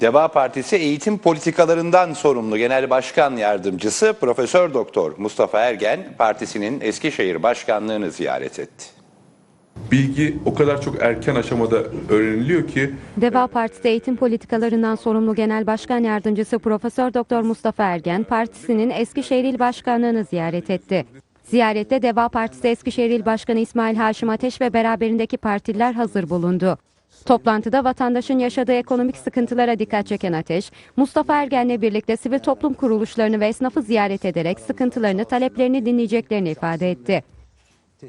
Deva Partisi eğitim politikalarından sorumlu Genel Başkan Yardımcısı Profesör Doktor Mustafa Ergen partisinin Eskişehir Başkanlığını ziyaret etti. Bilgi o kadar çok erken aşamada öğreniliyor ki Deva Partisi eğitim politikalarından sorumlu Genel Başkan Yardımcısı Profesör Doktor Mustafa Ergen, partisinin Eskişehir İl Başkanlığını ziyaret etti. Ziyarette Deva Partisi Eskişehir İl Başkanı İsmail Haşim Ateş ve beraberindeki partililer hazır bulundu. Toplantıda vatandaşın yaşadığı ekonomik sıkıntılara dikkat çeken Ateş, Mustafa Ergen'le birlikte sivil toplum kuruluşlarını ve esnafı ziyaret ederek sıkıntılarını, taleplerini dinleyeceklerini ifade etti.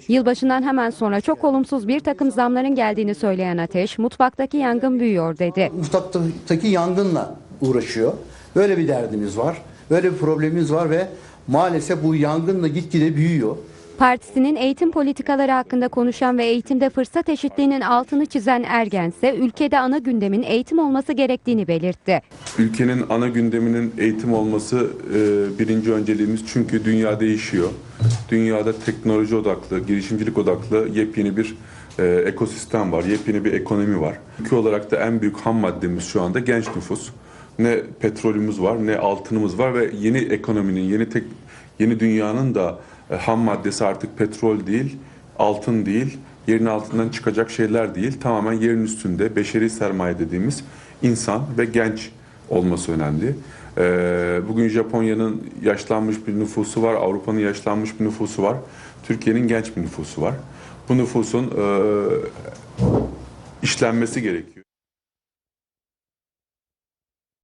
Yılbaşından hemen sonra çok olumsuz bir takım zamların geldiğini söyleyen Ateş, mutfaktaki yangın büyüyor dedi. mutfaktaki yangınla uğraşıyor. Böyle bir derdimiz var. Böyle bir problemimiz var ve maalesef bu yangın da gitgide büyüyor. Partisinin eğitim politikaları hakkında konuşan ve eğitimde fırsat eşitliğinin altını çizen Ergen ise ülkede ana gündemin eğitim olması gerektiğini belirtti. ülkenin ana gündeminin eğitim olması e, birinci önceliğimiz çünkü dünya değişiyor. Dünyada teknoloji odaklı, girişimcilik odaklı yepyeni bir e, ekosistem var, yepyeni bir ekonomi var. Ülke olarak da en büyük ham maddemiz şu anda genç nüfus. Ne petrolümüz var, ne altınımız var ve yeni ekonominin, yeni tek, yeni dünyanın da e, ham maddesi artık petrol değil, altın değil, yerin altından çıkacak şeyler değil. Tamamen yerin üstünde beşeri sermaye dediğimiz insan ve genç olması önemli. Ee, Bugün Japonya'nın yaşlanmış bir nüfusu var, Avrupa'nın yaşlanmış bir nüfusu var, Türkiye'nin genç bir nüfusu var. Bu nüfusun e, işlenmesi gerekiyor.